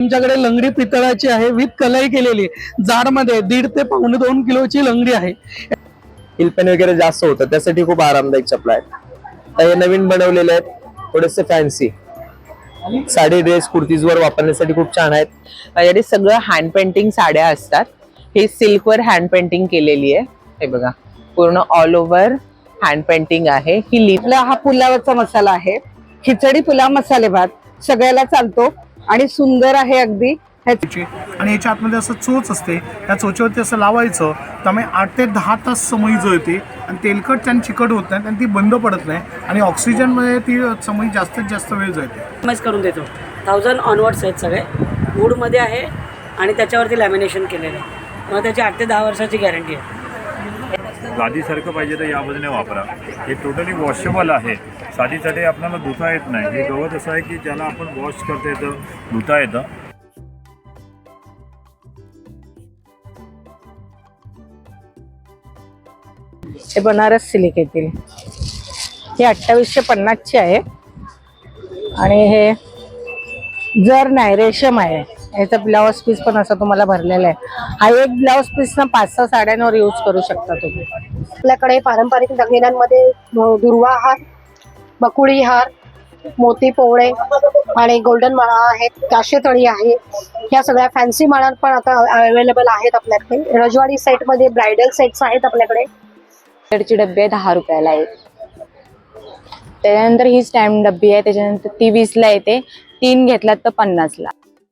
आमच्याकडे लंगडी पितळाची आहे विथ कलाई केलेली आहे. जाडमध्ये दीड ते पावणे दोन किलोची लंगडी आहे. हिलपेन वगैरे जास्त होतं त्यासाठी खूप आरामदायक चपला आहेत आता हे नवीन बनवलेले आहेत थोडेसे फॅन्सी साडी ड्रेस कुर्तीज वर वापरण्यासाठी खूप छान आहेत. माझ्याकडे सगळं हँड पेंटिंग साड्या असतात. हे सिल्कवर हँड पेंटिंग केलेली आहे. हे बघा पूर्ण ऑल ओव्हर हँड पेंटिंग आहे. ही लिप आपला हा पुलावरचा मसाला आहे. खिचडी पुलाव मसाले भात सगळ्याला चालतो. आणि सुंदर आहे अगदी. आणि याच्या आतमध्ये असं चोच असते. त्या चोचेवरती असं लावायचं. त्यामुळे आठ ते दहा तास समई जळते. आणि तेलकट आणि चिकट होत नाही. आणि ती बंद पडत नाही. आणि ऑक्सिजनमध्ये ती समई जास्तीत जास्त वेळ जळते. कस्टमाइज करून देतो. थाउजंड ऑनवर्ड्स आहेत सगळे. वूडमध्ये आहे आणि त्याच्यावरती लॅमिनेशन केलेलं आहे. मग त्याची आठ ते दहा वर्षाची गॅरंटी आहे. गादीसारखं पाहिजे तर या बाजूने वापरा. हे टोटली वॉशेबल आहे. साधीसाठी आपल्याला धुता येत नाही. हे गवत असं आहे की ज्याला आपण वॉश करता येतं धुता येतं. हे बनारस सिलिक येतील. हे अठ्ठावीसशे पन्नासची आहे. आणि हे जर नाही रेशम आहे याचा ब्लाऊज पीस पण असा तुम्हाला भरलेला आहे. हा एक ब्लाऊज पीस ना पाच सहा साड्यांवर यूज करू शकता तुम्ही. आपल्याकडे पारंपरिक दागिन्यांमध्ये दुर्वा हार बकुळी हार मोती पोवळे आणि गोल्डन माळा आहेत काशेतळी आहे. ह्या सगळ्या फॅन्सी माळा पण आता अवेलेबल आहेत आपल्याकडे. रजवाडी सेटमध्ये ब्रायडल सेट्स आहेत आपल्याकडे. ची डब्बी आहे दहा रुपयाला एक. त्याच्यानंतर ही स्टॅम्प डब्बी आहे त्याच्यानंतर ती वीसला येते. तीन घेतलात तर पन्नासला.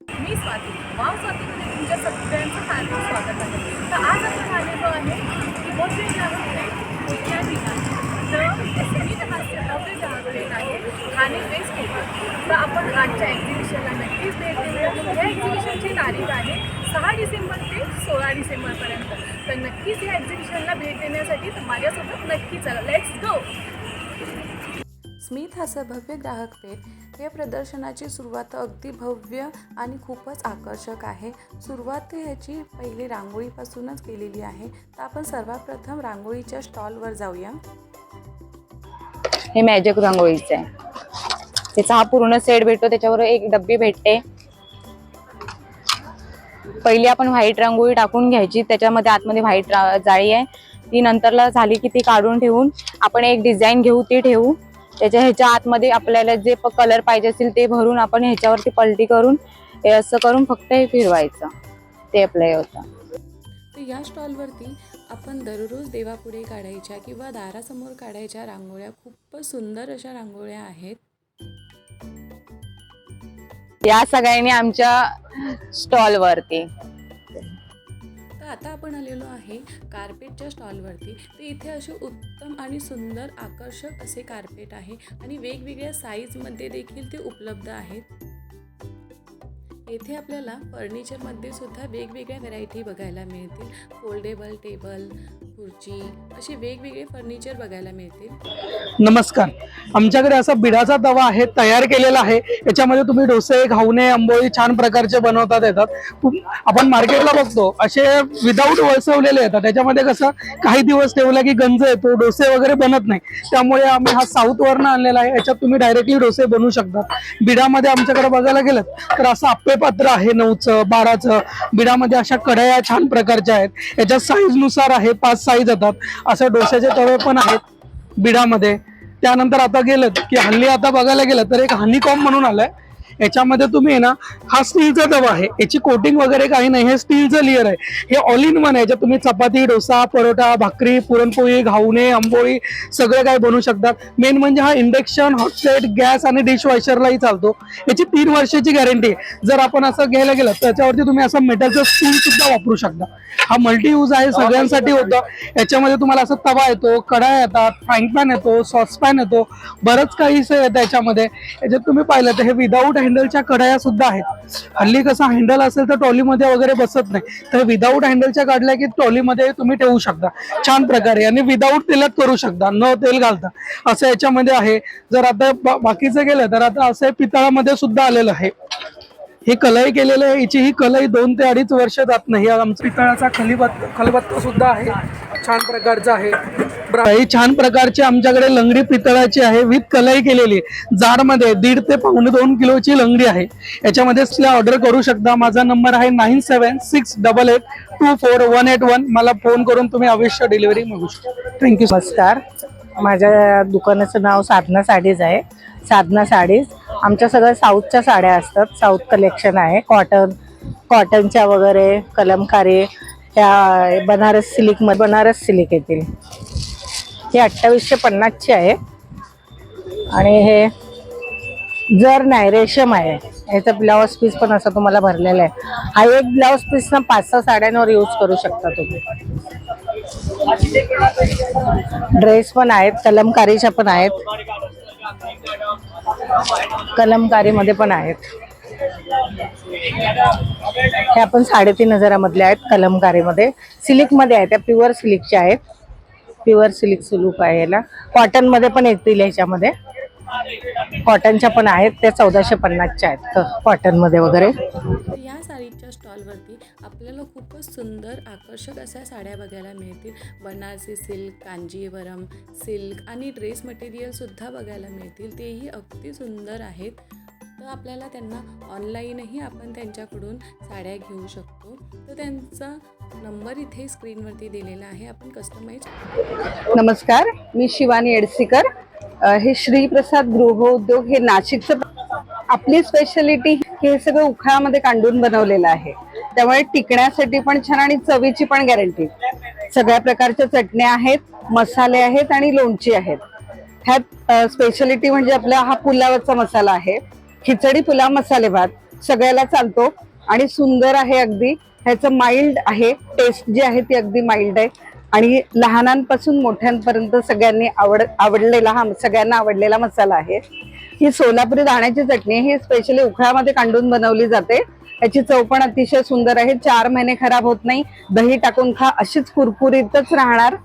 मी स्वाती वाव स्वातीमध्ये तुमच्या सगळ्यांचं हार्दिक स्वागत आहे. तर आज आपण आलेलो आहे मोठे ग्राहक या ठिकाणी. तर स्मित हास्य भव्य ग्राहक आहे. ठाणे वेस्ट तर आपण आजच्या एक्झिबिशनला नक्कीच भेट देऊया. या एक्झिबिशनची तारीख आहे सहा डिसेंबर ते सोळा डिसेंबरपर्यंत तर नक्कीच या एक्झिबिशनला भेट देण्यासाठी माझ्यासोबत नक्की चला. लेट्स गो स्मित हास्य भव्य ग्राहक पेठ या प्रदर्शनाची सुरुवात अगदी भव्य आणि खूपच आकर्षक आहे. सुरुवात ह्याची पहिली रांगोळीपासूनच केलेली आहे. तर आपण सर्वप्रथम रांगोळीच्या स्टॉलवर जाऊया. हे मॅजिक रांगोळीचं आहे. त्याचा हा पूर्ण सेट भेटतो त्याच्यावर एक डब्बी भेटते. पहिली आपण व्हाईट रांगोळी टाकून घ्यायची त्याच्यामध्ये आतमध्ये व्हाईट जाळी आहे. ती नंतरला झाली की ती काढून ठेवून आपण एक डिझाईन घेऊ ती ठेवू. त्याच्या ह्याच्या आतमध्ये आपल्याला जे कलर पाहिजे असेल ते भरून आपण ह्याच्यावरती पलटी करून हे असं करून फक्त हे फिरवायचं. ते अप्लाय होतं. तर या स्टॉलवरती आपण दररोज देवापुढे काढायच्या किंवा दारासमोर काढायच्या रांगोळ्या खूपच सुंदर अशा रांगोळ्या आहेत. या सगळ्यांनी आमच्या स्टॉलवरती आता आपण आलेलो आहे कार्पेटच्या स्टॉलवरती. तर इथे असे उत्तम आणि सुंदर आकर्षक असे कार्पेट आहे आणि वेगवेगळ्या साईजमध्ये देखील ते उपलब्ध आहेत. येथे आपल्याला फर्निचरमध्ये सुद्धा वेगवेगळ्या व्हरायटी बघायला मिळतील. फोल्डेबल टेबल खुर्ची असे वेगवेगळे फर्निचर बघायला मिळतील. नमस्कार. आमच्याकडे असा बिडाचा तवा आहे तयार केलेला आहे. याच्यामध्ये तुम्ही डोसे घावणे आंबोळी छान प्रकारचे बनवतात येतात. आपण मार्केटला बघतो असे विदाऊट वळसवलेले येतात. त्याच्यामध्ये कसं काही दिवस ठेवला की गंज येतो डोसे वगैरे बनत नाही. त्यामुळे आम्ही हा साऊथवरनं आणलेला आहे. याच्यात तुम्ही डायरेक्टली डोसे बनवू शकता. बिडामध्ये आमच्याकडे बघायला गेलं तर असं आप्पे पात्र आहे नऊचं बाराचं. बिडामध्ये अशा कढया छान प्रकारच्या आहेत. याच्या साईजनुसार आहे पाच साईज येतात. असे डोश्याचे तवे पण आहेत बिडामध्ये. त्यानंतर आता गेलं की हल्ली आता बघायला गेलं तर एक हनीकॉम म्हणून आलंय. याच्यामध्ये तुम्ही आहे ना हा स्टीलचा तवा आहे. याची कोटिंग वगैरे काही नाही हे स्टीलचं लेअर आहे. हे ऑल इन वन आहे याच्यात तुम्ही चपाती डोसा परोठा भाकरी पुरणपोळी घावणे आंबोळी सगळं काही बनवू शकतात मेन म्हणजे हा इंडक्शन हॉटसेट गॅस आणि डिश वॉशरलाही चालतो. याची तीन वर्षाची गॅरंटी आहे. जर आपण असं घ्यायला गेलं तर त्याच्यावरती तुम्ही असं मेटलचं स्पून सुद्धा वापरू शकता. हा मल्टी यूज आहे सगळ्यांसाठी होतं. याच्यामध्ये तुम्हाला असं तवा येतो कढा येतात फ्रँक पॅन येतो सॉसपॅन येतो. बरंच काही येतं याच्यामध्ये याच्यात तुम्ही पाहिलं तर हे विदाऊट हँडलच्या कढाया सुद्धा आहेत. हल्ली कसं हँडल असेल तर ट्रॉलीमध्ये वगैरे बसत नाही. तर विदाऊट हँडलच्या काढल्या की ट्रॉलीमध्ये तुम्ही ठेवू शकता. छान प्रकारे. आणि विदाऊट तेलात करू शकता. न तेल घालता. असं याच्यामध्ये आहे. जर आता बा- बाकीचं गेलं तर आता असं पितळामध्ये सुद्धा आलेलं आहे. हे कलई केलेलं आहे. याची ही कलई दोन ते अडीच वर्ष जात नाही. आमचा पितळाचा खलीबत्त खलबत्ता सुद्धा आहे. छान प्रकारचा आहे. ही छान प्रकारची आमच्याकडे लंगडी पितळाची आहे विथ कलाई केलेली. जाडमध्ये दीड ते पावणे दोन किलोची लंगडी आहे. याच्यामध्ये ऑर्डर करू शकता. माझा नंबर आहे nine seven six double eight two four one eight one मला फोन करून तुम्ही अवश्य डिलिव्हरी मागू शकता. थँक्यू नमस्कार. माझ्या दुकानाचं नाव साधना साडीज आहे. साधना साडीज. आमच्या सगळ्या साऊथच्या साड्या असतात. साऊथ कलेक्शन आहे. कॉटन कॉटनच्या वगैरे कलमकारी त्या बनारस सिलिकमध्ये बनारस सिल्क येतील. हे अठ्ठावीसशे पन्नासची आहे. आणि हे जर नाही रेशम आहे. याचं ब्लाऊज पीस पण असं तुम्हाला भरलेला आहे. हा एक ब्लाऊज पीस ना पाच सहा साड्यांवर यूज करू शकता तुम्ही. ड्रेस पण आहेत कलमकारीच्या पण आहेत. कलमकारीमध्ये पण आहेत. हे आपण साडेतीन हजारामधले आहेत कलमकारीमध्ये. सिलिकमध्ये आहेत त्या प्युअर सिलिकच्या आहेत. प्युअर सिल्क सिल्क आहे याला. कॉटनमध्ये पण येतील ह्याच्यामध्ये कॉटनच्या पण आहेत त्या चौदाशे पन्नासच्या आहेत कॉटनमध्ये वगैरे. या साडीच्या स्टॉलवरती आपल्याला खूपच सुंदर आकर्षक अशा साड्या बघायला मिळतील. बनारसी सिल्क कांजीवरम सिल्क आणि ड्रेस मटेरियलसुद्धा बघायला मिळतील. तेही अगदी सुंदर आहेत. तर आपल्याला त्यांना ऑनलाईनही आपण त्यांच्याकडून साड्या घेऊ शकतो. तर त्यांचा नंबर इथे स्क्रीनवरती दिलेला आहे. आपण कस्टमाइज नमस्कार मी शिवानी एडसीकर. हे श्रीप्रसाद गृहोद्योग हे नाशिकचं आपली स्पेशालिटी हे सगळं उखाळामध्ये कांडून बनवलेलं आहे. त्यामुळे टिकण्यासाठी पण छान आणि चवीची पण गॅरंटी सगळ्या प्रकारच्या चटण्या आहेत मसाले आहेत आणि लोणची आहेत. ह्यात स्पेशालिटी म्हणजे आपला हा पुलावाचा मसाला आहे. खिचडी पुलाव मसाले भात सगळ्याला चालतो आणि सुंदर आहे अगदी. ह्याचं माइल्ड आहे टेस्ट जी आहे ती अगदी माइल्ड आहे. आणि लहानांपासून मोठ्यांपर्यंत सगळ्यांनी आवड आवडलेला हा सगळ्यांना आवडलेला मसाला आहे. ही सोलापुरी दाण्याची चटणी ही स्पेशली उखळामध्ये कांडून बनवली जाते. याची चव पण अतिशय सुंदर आहे चार महिने खराब होत नाही. दही टाकून खा अशीच कुरकुरीतच राहणार.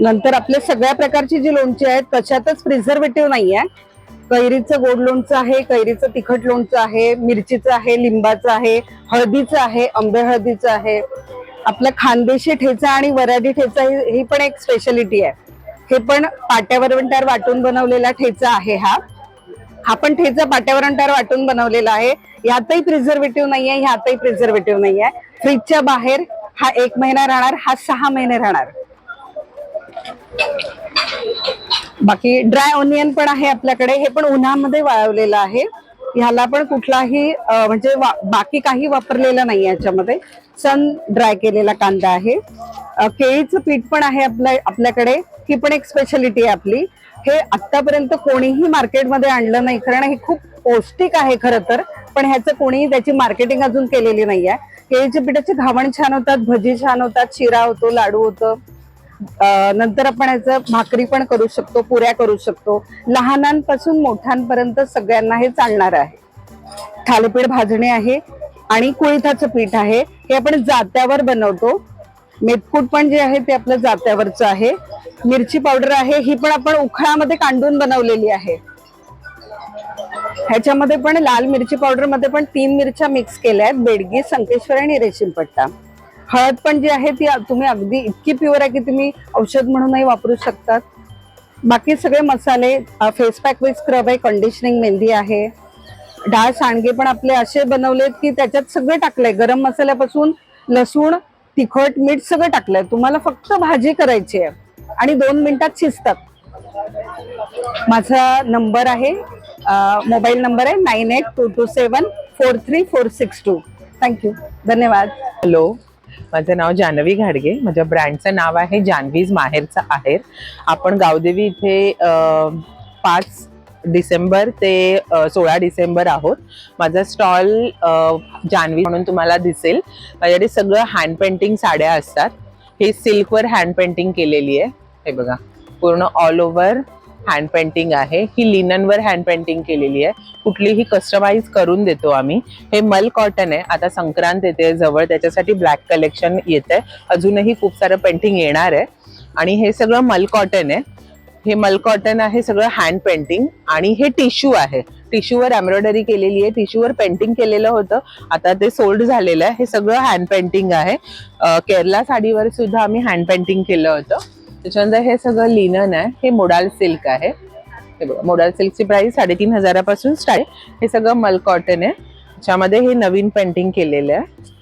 नंतर आपल्या सगळ्या प्रकारची जी लोणची आहेत तशातच प्रिझर्वेटिव्ह नाही आहे कैरीचं गोड लोणचं आहे कैरीचं तिखट लोणचं आहे मिरचीचं आहे लिंबाचं आहे हळदीचं आहे आंबे हळदीचं आहे. आपलं खानदेशी ठेचा आणि वराडी ठेचा ही ही पण एक स्पेशालिटी आहे. हे पण पाट्यावरवंटार वाटून बनवलेला ठेचा आहे हा. हा पण ठेचा पाट्यावरंटार वाटून बनवलेला आहे. यातही प्रिझर्वेटिव्ह नाही आहे ह्यातही प्रिझर्वेटिव्ह नाही आहे. फ्रीजच्या बाहेर हा एक महिना राहणार हा सहा महिने राहणार. बाकी ड्राय ऑनियन पण आहे आपल्याकडे. हे पण उन्हामध्ये वाळवलेलं आहे. ह्याला पण कुठलाही म्हणजे बाकी काही वापरलेलं नाही याच्यामध्ये. सन ड्राय केलेला कांदा आहे. केळीचं पीठ पण आहे आपल्या आपल्याकडे. ही पण एक स्पेशालिटी आहे आपली. हे आतापर्यंत कोणीही मार्केटमध्ये आणलं नाही. कारण हे खूप पौष्टिक आहे खरं तर. पण ह्याचं कोणीही त्याची मार्केटिंग अजून केलेली नाही आहे केळीच्या पिठाचे घावण छान होतात भजी छान होतात शिरा होतो लाडू होतं. नंतर आपण याचं भाकरी पण करू शकतो पुऱ्या करू शकतो. लहानांपासून मोठ्यांपर्यंत सगळ्यांना हे चालणार आहे. थालीपीठ भाजणे आहे आणि कुळिथाचं पीठ आहे. हे आपण जात्यावर बनवतो. मेथकूट पण जे आहे ते आपलं जात्यावरचं आहे. मिरची पावडर आहे ही पण आपण उखळामध्ये कांडून बनवलेली आहे. ह्याच्यामध्ये पण लाल मिरची पावडरमध्ये पण तीन मिरच्या मिक्स केल्या आहेत. बेडगी संकेश्वर आणि रेशीम पट्टा हळद पण जी आहे ती तुम्ही अगदी इतकी प्युअर आहे की तुम्ही औषध म्हणूनही वापरू शकतात. बाकी सगळे मसाले फेस पॅक विथ स्क्रब आहे कंडिशनिंग मेहंदी आहे. डाळ सांडगे पण आपले असे बनवलेत की त्याच्यात सगळं टाकलंय. गरम मसाल्यापासून लसूण तिखट मीठ सगळं टाकलंय. तुम्हाला फक्त भाजी करायची आहे. आणि दोन मिनिटात शिजतात. माझा नंबर आहे मोबाईल नंबर आहे nine eight two two seven four three four six two. Thank you. धन्यवाद. हॅलो. माझं नाव जानवी घाडगे माझ्या ब्रँडचं नाव आहे जानवीज माहेरचा आहेर. आपण गावदेवी इथे पाच डिसेंबर ते सोळा डिसेंबर आहोत. माझा स्टॉल जानवी म्हणून तुम्हाला दिसेल. माझ्याकडे सगळं हँड पेंटिंग साड्या असतात. हे सिल्कवर हँड पेंटिंग केलेली आहे. हे बघा. पूर्ण ऑल ओव्हर हँड पेंटिंग आहे. ही लिननवर हँड पेंटिंग केलेली आहे. कुठलीही कस्टमाइज करून देतो आम्ही. हे मल कॉटन आहे. आता संक्रांत येते जवळ. त्याच्यासाठी ब्लॅक कलेक्शन येत आहे अजूनही खूप सारं पेंटिंग येणार आहे. आणि हे सगळं मल कॉटन आहे. हे मल कॉटन आहे सगळं हँड पेंटिंग आणि हे टिश्यू आहे. टिश्यूवर एम्ब्रॉयडरी केलेली आहे. टिश्यूवर पेंटिंग केलेलं होतं. आता ते सोल्ड झालेलं आहे. हे सगळं हँड पेंटिंग आहे. केरला साडीवर सुद्धा आम्ही हँड पेंटिंग केलं होतं. त्याच्यानंतर हे सगळं लिनन आहे. हे मोडाल सिल्क आहे. हे बघा मोडाल सिल्कची प्राइस साडेतीन हजारापासून स्टार्ट हे सगळं मल कॉटन आहे. त्याच्यामध्ये हे नवीन पेंटिंग केलेलं आहे.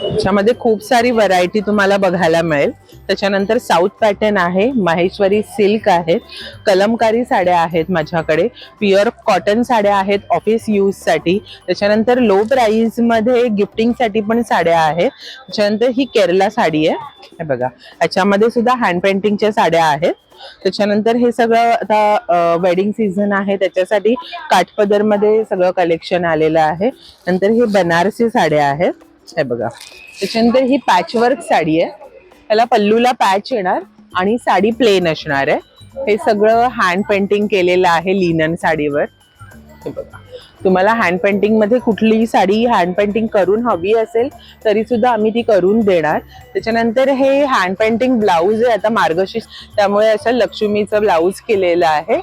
त्याच्यामध्ये खूप सारी व्हरायटी तुम्हाला बघायला मिळेल. त्याच्यानंतर साऊथ पॅटर्न आहे माहेश्वरी सिल्क आहे कलमकारी साड्या आहेत माझ्याकडे प्युअर कॉटन साड्या आहेत ऑफिस यूजसाठी त्याच्यानंतर लो प्राईजमध्ये गिफ्टिंगसाठी पण साड्या आहेत. त्याच्यानंतर ही केरला साडी आहे. हे बघा याच्यामध्ये सुद्धा हँड पेंटिंगच्या साड्या आहेत. त्याच्यानंतर हे सगळं आता वेडिंग सीझन आहे. त्याच्यासाठी काठपदरमध्ये सगळं कलेक्शन आलेलं आहे. नंतर हे बनारसी साड्या आहेत. हे बघा. त्याच्यानंतर ही पॅचवर्क साडी आहे. त्याला पल्लूला पॅच येणार आणि साडी प्लेन असणार आहे. हे सगळं हँड पेंटिंग केलेलं आहे लिनन साडीवर. हे बघा. तुम्हाला हँड पेंटिंगमध्ये कुठलीही साडी हँड पेंटिंग करून हवी असेल तरी सुद्धा आम्ही ती करून देणार. त्याच्यानंतर हे हँड पेंटिंग ब्लाऊज आहे. आता मार्गशीर्ष त्यामुळे असं लक्ष्मीचं ब्लाऊज केलेलं आहे.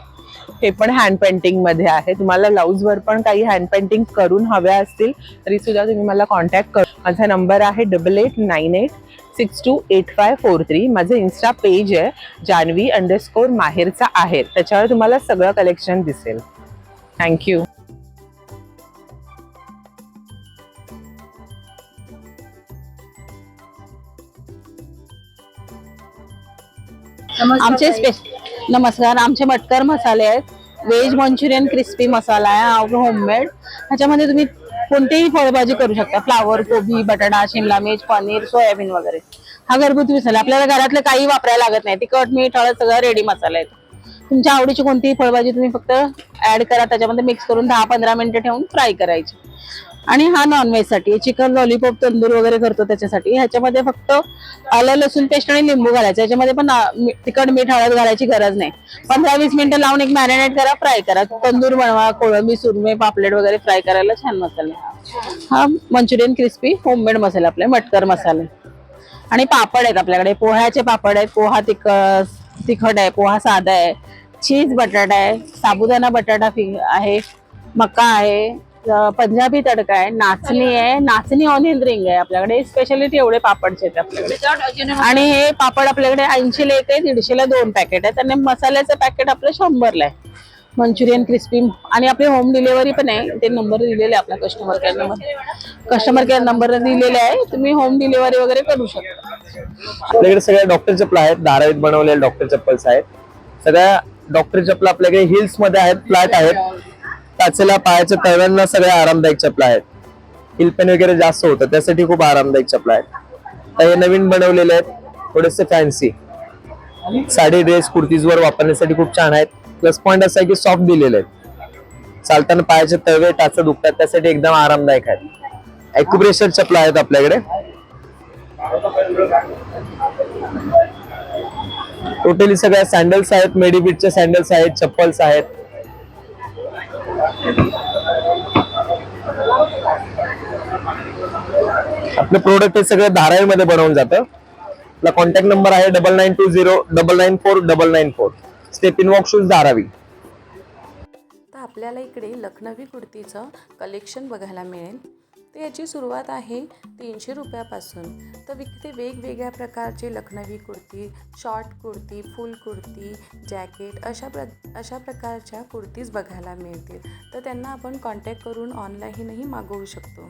हे पण हँड पेंटिंगमध्ये आहे. तुम्हाला ब्लाऊज वर पण काही हँड पेंटिंग करून हव्या असतील तरी सुद्धा तुम्ही मला कॉन्टॅक्ट कर. माझा नंबर आहे double eight nine eight six two eight five four three माझं इन्स्टा पेज आहे जान्हवी अंडरस्कोर माहेरचा आहे. त्याच्यावर तुम्हाला सगळं कलेक्शन दिसेल. थँक्यू आमचे स्पेश नमस्कार आमचे मटकर मसाले आहेत. व्हेज मंचुरियन क्रिस्पी मसाला आहे होममेड ह्याच्यामध्ये तुम्ही कोणतीही फळभाजी करू शकता. फ्लावर कोबी बटाटा शिमला मिर्च पनीर सोयाबीन वगैरे. हा घरगुती मसाला. आपल्याला घरातलं काही वापरायला लागत नाही. तिखट मीठ हळद सगळं रेडी मसाला येतो तुमच्या आवडीची कोणतीही फळभाजी तुम्ही फक्त ऍड करा. त्याच्यामध्ये मिक्स करून दहा पंधरा मिनिटं ठेवून फ्राय करायची. आणि हा नॉनव्हेजसाठी. चिकन लॉलीपॉप तंदूर वगैरे करतो त्याच्यासाठी. ह्याच्यामध्ये फक्त आलं लसूण पेस्ट आणि लिंबू घालायचं. याच्यामध्ये पण मी- तिखट मीठ हळद घालायची गरज नाही. पंधरा वीस मिनिटं लावून एक मॅरिनेट करा फ्राय करा. तंदूर बनवा कोळंबी सुरमे पापलेट वगैरे फ्राय करायला छान मसाले हा मंचुरियन क्रिस्पी होममेड मसाला आपले मटकर मसाले आणि पापड आहेत आपल्याकडे. पोह्याचे पापड आहेत. पोहा तिख तिखट आहे पोहा साधा आहे. चीज बटाटा आहे. साबुदाणा बटाटा फि- आहे. मका आहे. पंजाबी तडका आहे नाचणी आहे नाचणी ऑनियन रिंग आहे आपल्याकडे. स्पेशालिटी एवढे पापडचे आहेत आपल्याकडे. आणि हे पापड आपल्याकडे ऐंशीला एक आहे दीडशेला दोन पॅकेट आहेत. आणि मसाल्याचं पॅकेट आपलं शंभरला आहे. मंचुरियन क्रिस्पी आणि आपली होम डिलिव्हरी पण आहे. ते नंबर दिलेले आहे आपल्या customer care number customer care number दिलेले आहे. तुम्ही होम डिलिव्हरी वगैरे करू शकता. आपल्याकडे सगळ्या डॉक्टर चपला आहेत. धारावीत बनवलेले डॉक्टर चप्पल्स आहेत. सगळ्या डॉक्टर चपला आपल्याकडे हिल्समध्ये आहेत फ्लॅट आहेत. टाचेला पायाच्या तळव्यांना सगळ्या आरामदायक चपला आहेत. हिलपेन वगैरे जास्त होतं त्यासाठी खूप आरामदायक चपला आहेत. तर हे नवीन बनवलेले आहेत थोडेसे फॅन्सी साडी ड्रेस कुर्तीजवर वापरण्यासाठी खूप छान आहेत. प्लस पॉईंट असा आहे की सॉफ्ट दिलेले आहेत. चालताना पायाचे तळवे टाच दुखतात त्यासाठी एकदम आरामदायक आहेत. ॲक्युप्रेशर चपला आहेत आपल्याकडे. टोटली सगळ्या सँडल्स आहेत मेडिबिटच्या सँडल्स आहेत चप्पल्स आहेत. आपलं प्रोडक्ट हे सगळं धारावीमध्ये बनवून जातं. आपला कॉन्टॅक्ट नंबर आहे double nine two zero double nine four double nine four step in walk shoes Dharavi. तर आपल्याला इकडे लखनवी कुर्तीचं कलेक्शन बघायला मिळेल. तर याची सुरुवात आहे तीनशे रुपयापासून. तर इथे वेगवेगळ्या प्रकारचे Lucknowi kurti short kurti full kurti jacket अशा प्र अशा प्रकारच्या कुर्तीज बघायला मिळतील. तर त्यांना आपण कॉन्टॅक्ट करून ऑनलाईनही मागवू शकतो.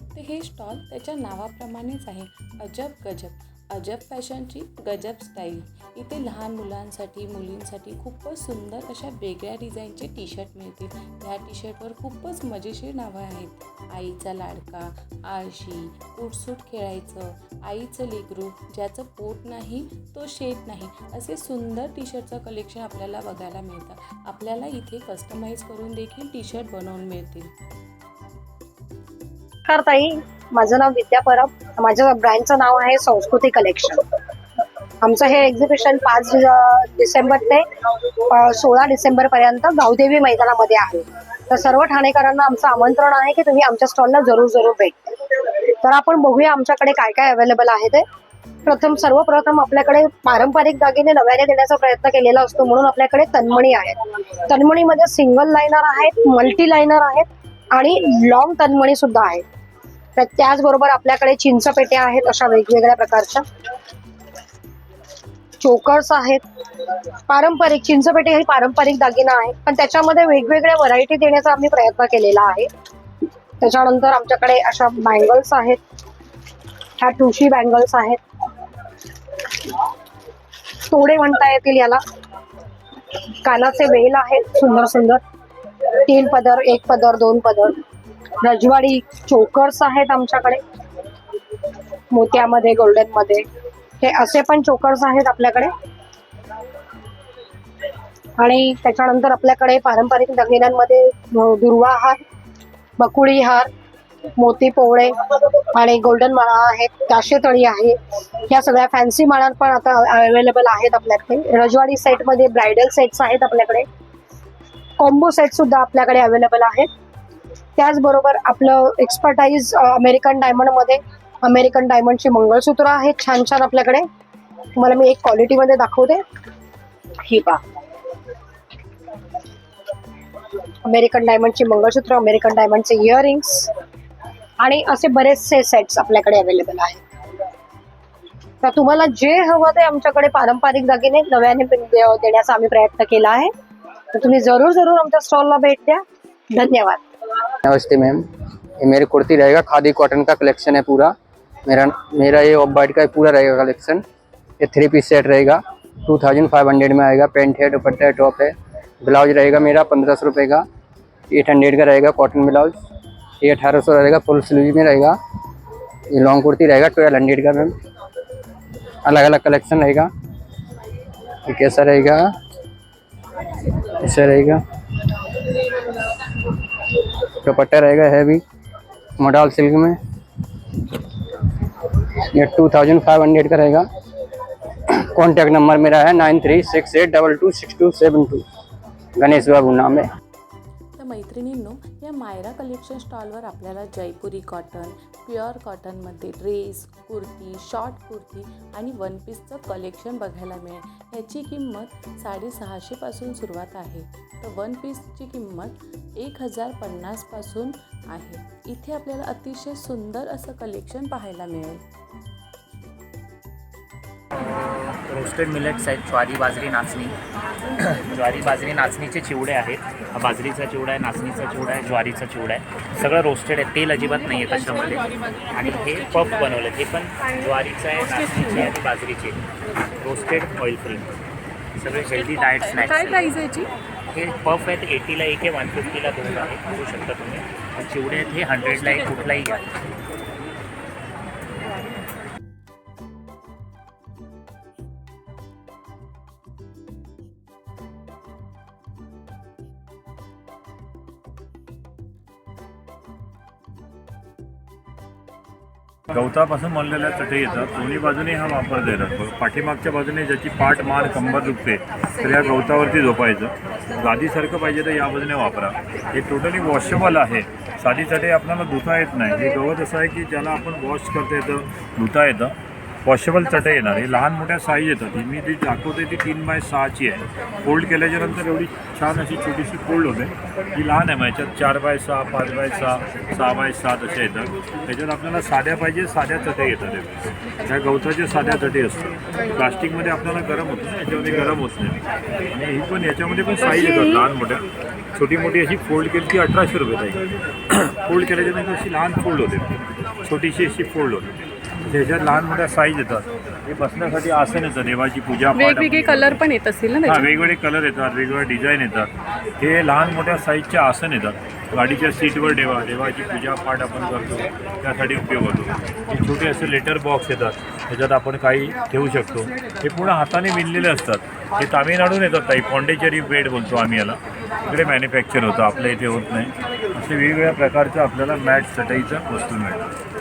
तर हे स्टॉल त्याच्या नावाप्रमाणेच आहे. अजब गजब. अजब फॅशनची गजब स्टाईल. इथे लहान मुलांसाठी मुलींसाठी खूपच सुंदर अशा वेगळ्या डिझाईनचे टी शर्ट मिळतील. ह्या टी शर्टवर खूपच मजेशीर नावं आहेत. आईचा लाडका आळशी उठसूट खेळायचं आईचं लेकरू ज्याचं पोट नाही तो शेत नाही असे सुंदर टी शर्टचं कलेक्शन आपल्याला बघायला मिळतं. आपल्याला इथे कस्टमाइज करून देखील टी शर्ट बनवून मिळतील. माझं नाव विद्या परब. माझ्या ब्रँडचं नाव आहे संस्कृती कलेक्शन आमचं हे एक्झिबिशन पाच डिसेंबर ते सोळा डिसेंबर पर्यंत गावदेवी मैदानामध्ये आहे. तर सर्व ठाणेकरांना आमचं आमंत्रण आहे की तुम्ही आमच्या स्टॉलला जरूर जरूर भेट. तर आपण बघूया आमच्याकडे काय काय अवेलेबल आहे ते. प्रथम सर्वप्रथम आपल्याकडे पारंपरिक दागिने नव्याने देण्याचा प्रयत्न केलेला असतो म्हणून आपल्याकडे तन्मणी आहेत. तन्मणीमध्ये सिंगल लाईनर आहेत मल्टी लाईनर आहेत आणि लॉंग तन्मणी सुद्धा आहेत. तर त्याचबरोबर आपल्याकडे चिंचपेट्या आहेत अशा वेगवेगळ्या प्रकारच्या. चोकर्स आहेत. पारंपरिक चिंचपेटे हे पारंपरिक दागिना आहे पण त्याच्यामध्ये वेगवेगळ्या व्हरायटी देण्याचा आम्ही प्रयत्न केलेला आहे. त्याच्यानंतर आमच्याकडे अशा बँगल्स आहेत. ह्या टुशी बँगल्स आहेत. तोडे म्हणता येतील याला. कानाचे वेल आहेत सुंदर सुंदर. तीन पदर एक पदर दोन पदर. रजवाडी चोकर्स आहेत आमच्याकडे. मोत्यामध्ये गोल्डनमध्ये. हे असे पण चोकर्स आहेत आपल्याकडे. आणि त्याच्यानंतर आपल्याकडे पारंपरिक दागिन्यांमध्ये दुर्वा हार बकुळी हार मोती पोवळे आणि गोल्डन माळा आहेत काशेतळी आहे. या सगळ्या फॅन्सी माळा पण आता अवेलेबल आहेत आपल्याकडे. रजवाडी सेटमध्ये ब्रायडल सेट्स आहेत आपल्याकडे. कॉम्बो सेट सुद्धा आपल्याकडे अवेलेबल आहेत. त्याचबरोबर आपलं एक्सपर्टाईज अमेरिकन डायमंडमध्ये अमेरिकन डायमंडची मंगळसूत्र आहे. छान छान आपल्याकडे. तुम्हाला मी एक क्वालिटीमध्ये दाखवते. ही पा अमेरिकन डायमंडची मंगळसूत्र अमेरिकन डायमंडचे इयरिंग्स आणि असे बरेचसे सेट्स आपल्याकडे अवेलेबल आहेत. तर तुम्हाला जे हवं ते आमच्याकडे पारंपरिक दागिने नव्याने देण्याचा आम्ही प्रयत्न केला आहे. तर तुम्ही जरूर जरूर आमच्या स्टॉलला भेट द्या. धन्यवाद. नमस्ते मैम। ये मेरी कुर्ती रहेगा, खादी कॉटन का कलेक्शन है पूरा। मेरा मेरा ये ऑफ़ वाइट का पूरा रहेगा कलेक्शन ये थ्री पीस सेट रहेगा। टू थाउज़ेंड फाइव हंड्रेड में आएगा। पेंट है, दुपट्टा है टॉप है। ब्लाउज रहेगा मेरा पंद्रह सौ रुपये का। एट हंड्रेड का रहेगा कॉटन ब्लाउज। ये अठारह सौ रहेगा फुल स्लीव में रहेगा। ये लॉन्ग कुर्ती रहेगा ट्वेल्व हंड्रेड का मैम। अलग अलग कलेक्शन रहेगा। ये कैसा रहेगा? ऐसा रहेगा। दुपट्टा रहेगा हैवी मोडाल सिल्क में। ये टू थाउज़ेंड फाइव हंड्रेड का रहेगा। कॉन्टैक्ट नंबर मेरा है nine three six eight double two six two seven two Ganesh Babu नाम है। मैत्रिणींनो या मायरा कलेक्शन स्टॉलवर आपल्याला जयपुरी कॉटन प्युअर कॉटनमध्ये ड्रेस कुर्ती शॉर्ट कुर्ती आणि वन पीसचं कलेक्शन बघायला मिळेल. याची किंमत साडेसहाशेपासून सुरुवात आहे. तर वन पीसची किंमत एक हजार पन्नासपासून आहे. इथे आपल्याला अतिशय सुंदर असं कलेक्शन पाहायला मिळेल. रोस्टेड मिलेट्स आहेत ज्वारी बाजरी नाचणी. ज्वारी बाजरी नाचणीचे चिवडे आहेत. हा बाजरीचा चिवडा आहे नाचणीचा चिवडा आहे ज्वारीचा चिवडा आहे. सगळं रोस्टेड आहे तेल अजिबात नाही आहे त्याच्यामध्ये. आणि हे पफ बनवलं हे पण ज्वारीचं आहे नाचणीचे आणि बाजरीचे रोस्टेड ऑइल फ्री सगळे हेल्दी डाएट स्नॅक्स काय प्राइस आहे याची? हे पफ आहेत एटीला एक आहे वन फिफ्टीला दोन आहे बघू शकता तुम्ही. आणि चिवडे आहेत हे हंड्रेडला एक कुठलाही घ्या. गवतापासून बनलेल्या चटई येतात. दोन्ही बाजूने हा वापर देतात. पाठीमागच्या बाजूने ज्याची पाठ मान कंबर दुखते तर या गवतावरती झोपायचं. गादीसारखं पाहिजे तर या बाजूने वापरा. हे टोटली वॉशेबल आहे. साधी चटई आपल्याला धुता येत नाही. हे गवत असं आहे की ज्याला आपण वॉश करता येतं धुता येतं. वॉशेबल चटई येणार. हे लहान मोठ्या साईज येतात. ही मी ती दाखवते ती तीन बाय सहाची आहे. फोल्ड केल्याच्यानंतर एवढी छान अशी छोटीशी फोल्ड होते. ही लहान आहे मग याच्यात चार बाय सहा पाच बाय सहा सहा बाय सात अशा येतात. त्याच्यात आपल्याला साध्या पाहिजे साध्या चटई येतात. हे. ह्या गवताच्या साध्या चटई असतात. प्लास्टिकमध्ये आपल्याला गरम होतं ना, याच्यामध्ये गरम होत नाही. आणि ही पण याच्यामध्ये पण साईज येतात लहान मोठ्या. छोटी मोठी अशी फोल्ड केली ती अठराशे रुपये ताई. फोल्ड केल्याच्यानंतर अशी लहान फोल्ड होते. छोटीशी अशी फोल्ड होते. त्याच्यात लहान मोठ्या साईज येतात. हे बसण्यासाठी आसन येतं देवाची पूजा पाठ वेगवेगळे कलर पण येत असतील ना हा? वेगवेगळे कलर येतात वेगवेगळे डिझाईन येतात. हे लहान मोठ्या साईजचे आसन येतात. गाडीच्या सीटवर देवा देवाची पूजा पाठ आपण करतो. त्यासाठी उपयोग होतो. हे छोटे असे लेटर बॉक्स येतात. त्याच्यात आपण काही ठेवू शकतो. हे पूर्ण हाताने विणलेले असतात. हे तामिळनाडून येतात ताई. पॉंडेचेरी बेड बोलतो आम्ही याला. इकडे मॅन्युफॅक्चर होतं. आपल्या इथे होत नाही. असे वेगवेगळ्या प्रकारचं आपल्याला मॅट चटईचं वस्तू मिळतं.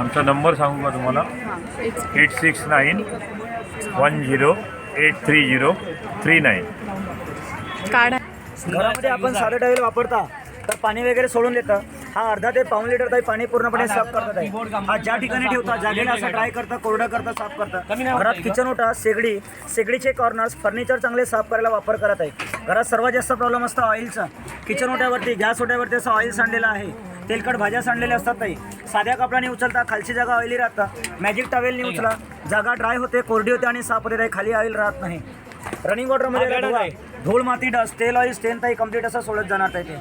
आमचा नंबर सांगू का तुम्हाला? Eight six nine one zero eight three zero three nine. घरामध्ये आपण साधं टॉवेल वापरता तर पाणी वगैरे सोडून देतं. हा अर्धा ते पाऊन लिटर ताई पाणी पूर्णपणे साफ करतात आहे हा ज्या ठिकाणी ठेवता जागेला असं ड्राय करता कोरडं करता साफ करता. घरात किचन ओटा शेगडी शेगडीचे कॉर्नर्स फर्निचर चांगले साफ करायला वापर करत आहे घरात सर्वात जास्त प्रॉब्लेम असतो ऑइलचा किचन ओट्यावरती गॅस ओट्यावरती असं ऑइल सांडलेलं आहे. तेलकट भाज्या सांडलेल्या असतात ताई. साध्या कपड्याने उचलता खालची जागा ऑइली राहता. मॅजिक टॉवेलनी उचला. जागा ड्राय होते कोरडी होते आणि साफ होते खाली ऑइल राहत नाही. रनिंग वॉटरमध्ये. धूळ माती डस्ट तेल ऑइल स्टेन ताई कंप्लीट असं सोडत जाणार ते.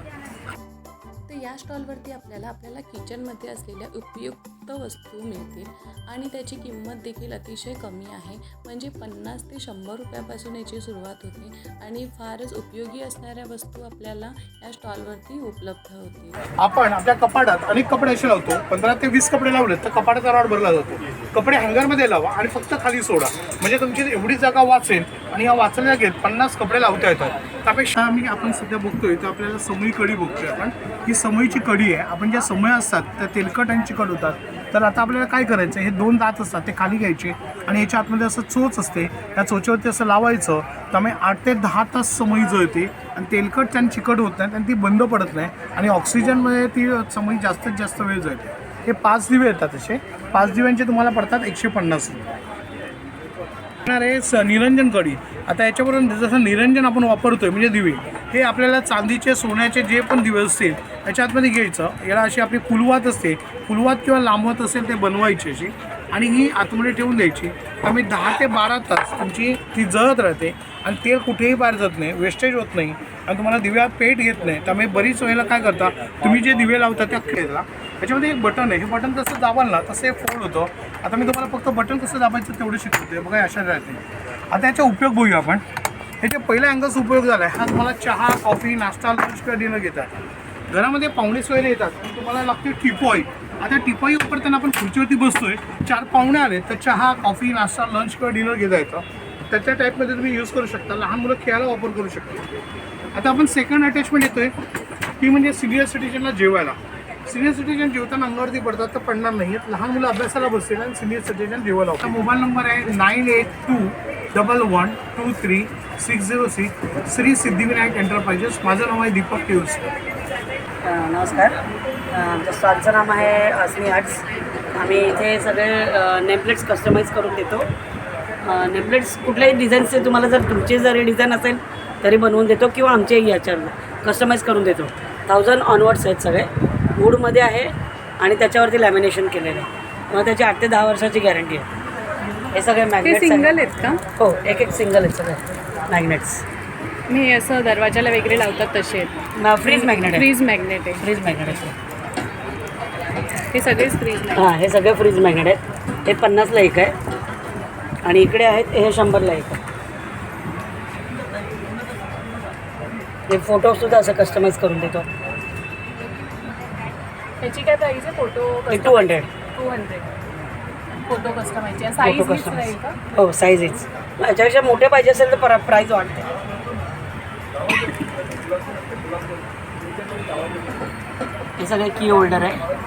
या स्टॉलवरती आपल्याला आपल्याला किचनमध्ये असलेल्या उपयुक्त वस्तू मिळतील आणि त्याची किंमत देखील अतिशय कमी आहे. म्हणजे पन्नास ते शंभर रुपयापासून याची सुरुवात होते आणि फारच उपयोगी असणाऱ्या वस्तू आपल्याला या स्टॉलवरती उपलब्ध होतील. आपण आपल्या कपाटात अनेक कपडे असे लावतो पंधरा ते वीस कपडे लावले तर कपाटाचा रॉड भरला जातो. कपडे हँगरमध्ये लावा आणि फक्त खाली सोडा. म्हणजे तुमची एवढी जागा वाचेल आणि या वाचल्या जागेत पन्नास कपडे लावता येतात. त्यापेक्षा आम्ही आपण सध्या बघतोय तर आपल्याला समई कडी बघतोय आपण. ही समईची कढी आहे. आपण ज्या समय असतात त्या तेलकट आणि चिकट होतात. तर आता आपल्याला काय करायचं हे दोन दात असतात ते खाली घ्यायचे आणि याच्या आतमध्ये असं चोच असते. त्या चोचेवरती असं लावायचं त्यामुळे आठ ते दहा तास समई जळते आणि तेलकट आणि चिकट होत नाही आणि ती बंद पडत नाही आणि ऑक्सिजनमध्ये ती समई जास्तीत जास्त वेळ जळते. हे पाच दिवे येतात असे. पाच दिव्यांचे तुम्हाला पडतात एकशे पन्नास रुपये. येणार आहे स निरंजन कडी आता याच्यावरून जसं निरंजन आपण वापरतोय म्हणजे दिवे हे आपल्याला चांदीचे सोन्याचे जे पण दिवे असतील याच्यातमध्ये घ्यायचं. याला अशी आपली फुलवात असते. फुलवात किंवा लांबवत असेल ते बनवायची अशी. आणि ही आतमध्ये ठेवून द्यायची. आम्ही दहा ते बारा तास तुमची ती जळत राहते. आणि तेल कुठेही बाहेर जात नाही वेस्टेज होत नाही. आणि तुम्हाला दिव्या पेट घेत नाही. त्यामुळे बरीच वेळेला काय करता तुम्ही जे दिवे लावता त्या खेळला त्याच्यामध्ये एक बटन आहे. हे बटन जसं दाबाल ना तसं हे फोल्ड होतं. आता मी तुम्हाला फक्त बटन कसं दाबायचं तेवढं शिकवते. बघा अशा राहते. आता याचा उपयोग बघूया आपण. याच्या पहिल्या अँगल्स उपयोग झाला आहे हा तुम्हाला चहा कॉफी नाश्ता लंच किंवा डिनर घेतात. घरामध्ये पाहुणे सोयरे येतात. आणि तुम्हाला लागते टिपॉई. आता टिपॉई वापरताना आपण खुर्चीवरती बसतोय. चार पाहुणे आले तर चहा कॉफी नाश्ता लंच किंवा डिनर घेता येतं. त्याच्या टाईपमध्ये तुम्ही यूज करू शकता. लहान मुलं खेळायला वापर करू शकता. आता आपण सेकंड अटॅचमेंट येतोय. ती म्हणजे सिनियर सिटीजनला जेवायला. सिनियर सिटीजन जेवताना अंगावरती पडतात तर पडणार नाही. आहेत लहान मुलं अभ्यासाला बसतील आणि सिनियर सिटीजन जेवायला होतं मोबाईल नंबर आहे nine eight two double one two three six zero six. Shri Siddhivinayak enterprises. माझं नाव आहे दीपक केळस नमस्कार. आमच्या स्टॉलचं नाम आहे अस्मी आर्ट्स. आम्ही इथे सगळे नेमप्लेट्स कस्टमाइज करून देतो. नेमप्लेट्स कुठल्याही डिझाईन्सचे तुम्हाला जर तुमचे जरी डिझाईन असेल तरी बनवून देतो किंवा आमच्याही याच्यावर कस्टमाइज करून देतो. थाउजंड ऑनवर्ड्स आहेत सगळे. वूडमध्ये आहे आणि त्याच्यावरती लॅमिनेशन केलेलं आहे. मग त्याची आठ ते दहा वर्षाची गॅरंटी आहे. हे सगळे मॅग्नेट्स single आहेत का? हो एक एक सिंगल आहेत सगळे मॅग्नेट्स मी असं दरवाजाला वगैरे लावतात तसे आहेत. फ्रीज मॅग्नेट फ्रीज मॅग्नेट आहे. फ्रीज मॅग्नेट आहे. हे सगळेच फ्रीज मॅग्नेट हां हे सगळे फ्रीज मॅग्नेट आहेत. हे पन्नासला एक आहे. आणि इकडे आहेत हे शंभरला एक आहे. हे फोटोसुद्धा असं कस्टमाइज करून देतो. त्याची काय प्राईस आहे? Photo two hundred two hundred photo कस्टमाइजची photo size customize राहील का? हो साईजच याच्यापेक्षा मोठे पाहिजे असेल तर प्राईस वाढते. हे सगळे की होल्डर आहे.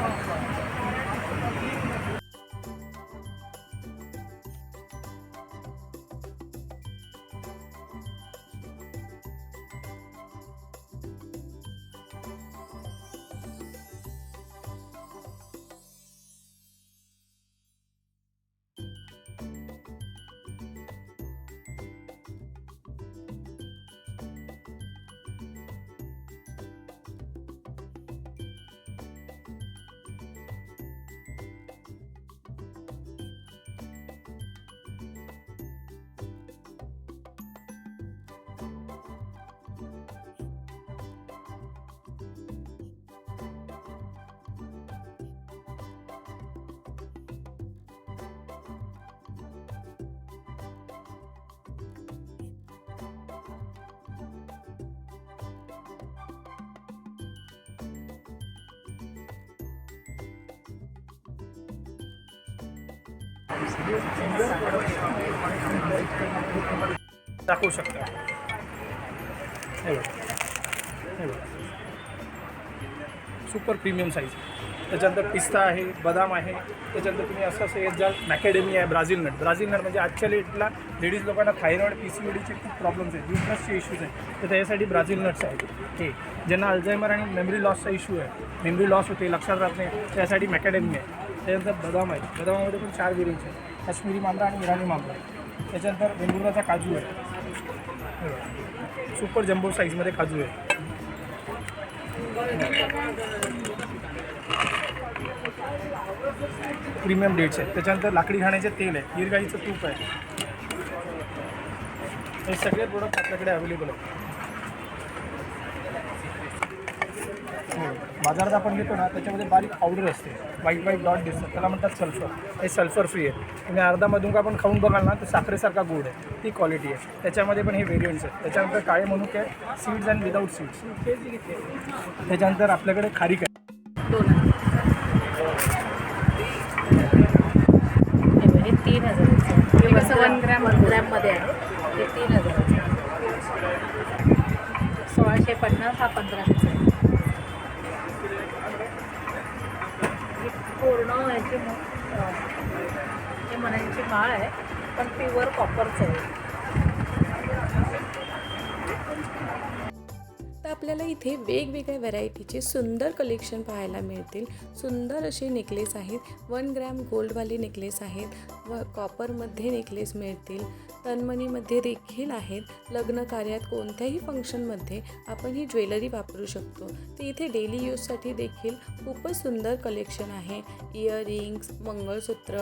दाखवू शकता. हे बघा. हे बघा. सुपर प्रीमियम साईज त्याच्यानंतर पिस्ता आहे बदाम आहे. त्याच्यानंतर तुम्ही असं असं येत जाल मॅकॅडेमी आहे ब्राझील नट ब्राझील नट म्हणजे आजच्या डेटला लेडीज लोकांना थायरॉइड पी सी ओडीचे खूप प्रॉब्लेम्स आहेत. युट्रसचे इश्यूज आहेत. तर त्याच्यासाठी ब्राझील नट्स आहेत. हे ज्यांना अल्झायमर आणि मेमरी लॉसचा इश्यू आहे. मेमरी लॉस होते लक्षात राहत नाही. त्यासाठी मॅकॅडेमी आहे. त्याच्यानंतर बदाम आहे बदामामध्ये पण चार व्हेरियंट आहेत. काश्मीरी मांबरा आणि इराणी मांजरा त्याच्यानंतर वेंगुर्लाचा काजू आहे. सुपर जम्बो साईजमध्ये काजू आहे. प्रीमियम डेट्स आहेत. त्याच्यानंतर लाकडी घाण्याचे तेल आहे. गिरगाईचं तूप आहे. हे सगळे प्रोडक्ट आपल्याकडे अवेलेबल आहेत. बाजारात आपण घेतो ना त्याच्यामध्ये बारीक पावडर असते. वाईट वाईट डॉट दिसतात. त्याला म्हणतात सल्फर हे सल्फर फ्री आहे. तुम्ही अर्धा मधून आपण खाऊन बघाल ना तर साखरेसारखा गोड आहे. ती क्वालिटी आहे. त्याच्यामध्ये पण हे व्हेरियंट्स आहेत. त्याच्यानंतर काळे मनुके आहे सीड्स अँड विदाऊट सीड्स त्याच्यानंतर आपल्याकडे खारीक आहे. हे तीन हजाराचं हे कसं वन ग्रॅम वन ग्रॅममध्ये आहे हे तीन हजाराचं सोळाशे पन्नास हा आहे. पूर्ण याची हे मण्यांची माळ आहे पण प्युअर कॉपरचं आहे. आपल्याला इथे वेगवेगळ्या व्हरायटीचे सुंदर कलेक्शन पाहायला मिळतील. सुंदर असे नेकलेस आहेत. वन ग्रॅम गोल्डवाले नेकलेस आहेत. व कॉपरमध्ये नेकलेस मिळतील. तन्मणीमध्ये देखील आहेत. लग्न कार्यात कोणत्याही फंक्शनमध्ये आपण ही ज्वेलरी वापरू शकतो. तर इथे डेली यूजसाठी देखील खूपच सुंदर कलेक्शन आहे. इयरिंग्स मंगळसूत्र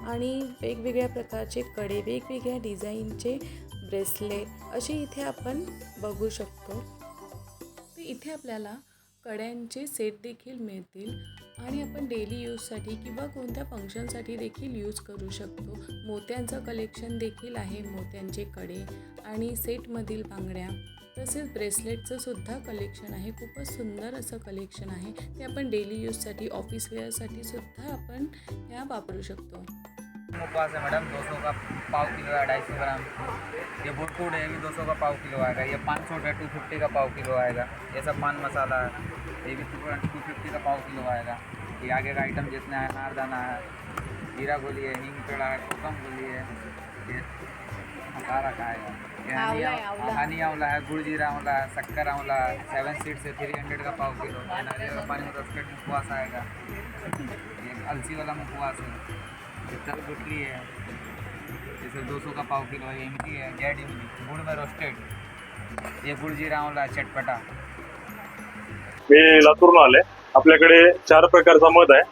आणि वेगवेगळ्या प्रकारचे कडे वेगवेगळ्या डिझाईनचे ब्रेसलेट असे इथे आपण बघू शकतो. इथे आपल्याला कड्यांचे सेट देखील मिळतील आणि आपण डेली यूजसाठी किंवा कोणत्या फंक्शनसाठी देखील यूज करू शकतो. मोत्यांचं कलेक्शन देखील आहे मोत्यांचे कडे आणि सेटमधील बांगड्या. तसेच ब्रेसलेटचं सुद्धा कलेक्शन आहे खूपच सुंदर असं कलेक्शन आहे. ते आपण डेली यूजसाठी ऑफिस वेअरसाठी सुद्धा आपण ह्या वापरू शकतो. उपवास है मैडम दो सौ का पाव किलो है ढाई सौ ग्राम। ये बुटकूड है ये भी दो सौ का पाव किलो आएगा। ये पाँच सौ है टू फिफ्टी का पाव किलो आएगा। ये सब पान मसाला है। ये भी टू फिफ्टी का पाव किलो आएगा। ये आगे का आइटम जितने है नारदाना है जीरा गोली है हींग पेड़ा है कोकम गोली है ये सारा का आएगा। हनी आंव- आंवला। है गुड़ जीरा आंवला है शक्कर आंवला है सेवन सीड्स है थ्री हंड्रेड का पाव किलो। नारियल का पानी में रोस्टेड मुखवास आएगा। ये अलसी वाला मुखवास है। ये गुटली है जैसे दो सौ का पाव किलो है इमली है जेड इमली गुड़ में रोस्टेड ये गुड़ जीरा आंवला चटपटा. मी लातूरून आले आपल्याकडे चार प्रकारचा मध आहे.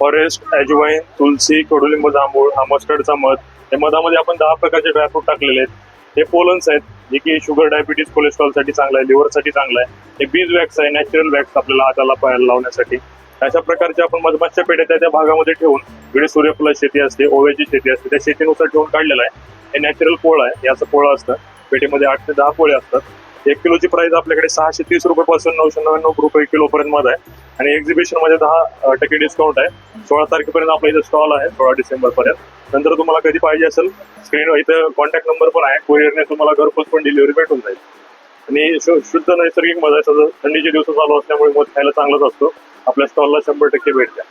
फॉरेस्ट ॲजवाईन तुलसी कडुलिंब जांभूळ हा मस्टर्डचा मध. या मधामध्ये आपण दहा प्रकारचे ड्रायफ्रूट टाकलेले आहेत. हे पोलन्स आहेत जे की शुगर डायबिटीज कोलेस्ट्रॉलसाठी चांगलं आहे लिव्हरसाठी चांगलं आहे. हे बीज वॅक्स आहे नॅचरल वॅक्स आपल्याला हाताला पायाला लावण्यासाठी. अशा प्रकारचे आपण मधमाशा पेट्या त्या त्या भागामध्ये ठेवून इकडे सूर्यफुला शेती असते ओव्याची शेती असते त्या शेतीनुसार ठेवून काढलेला आहे. हे नॅचरल पोळा आहे याचं पोळं असतं. पेटीमध्ये आठ ते दहा पोळे असतात. एक किलोची प्राइस आपल्याकडे सहाशे तीस रुपयापासून नऊशे नव्याण्णव रुपये किलो पर्यंत मध आहे. आणि एक्झिबिशनमध्ये दहा टक्के डिस्काउंट आहे. सोळा तारखेपर्यंत आपला इथं स्टॉल आहे सोळा डिसेंबर पर्यंत नंतर तुम्हाला कधी पाहिजे असेल स्क्रीन इथं कॉन्टॅक्ट नंबर पण आहे. कुरिअरने तुम्हाला घरपोच पण डिलिव्हरी भेटून जाईल. आणि शु- शुद्ध नैसर्गिक मजा आहे. सगळं थंडीचे दिवस चालू असल्यामुळे मध खायला चांगलाच असतो. आपल्या स्टॉलला शंभर टक्के भेट द्या.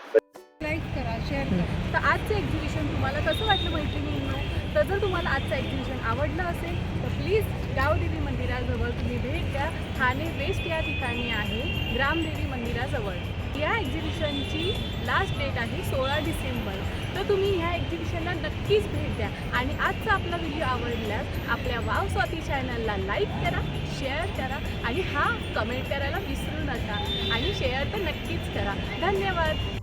लाईक करा शेअर करा. तर आजचं एक्झिबिशन तुम्हाला कसं वाटलं मैत्रिणींनो? तर जर तुम्हाला आजचं एक्झिबिशन आवडलं असेल तर प्लीज गावदेवी मंदिराजवळ तुम्ही भेट द्या. ठाणे वेस्ट या ठिकाणी आहे ग्रामदेवी मंदिराजवळ. या एक्झिबिशनची लास्ट डेट आहे सोळा डिसेंबर. तर तुम्ही ह्या एक्झिबिशनला नक्कीच भेट द्या. आणि आजचा आपला व्हिडिओ आवडल्यास आपल्या वाव स्वाती चॅनलला लाईक करा शेअर करा आणि हा कमेंट करायला विसरू नका. आणि शेअर तर नक्कीच करा. धन्यवाद.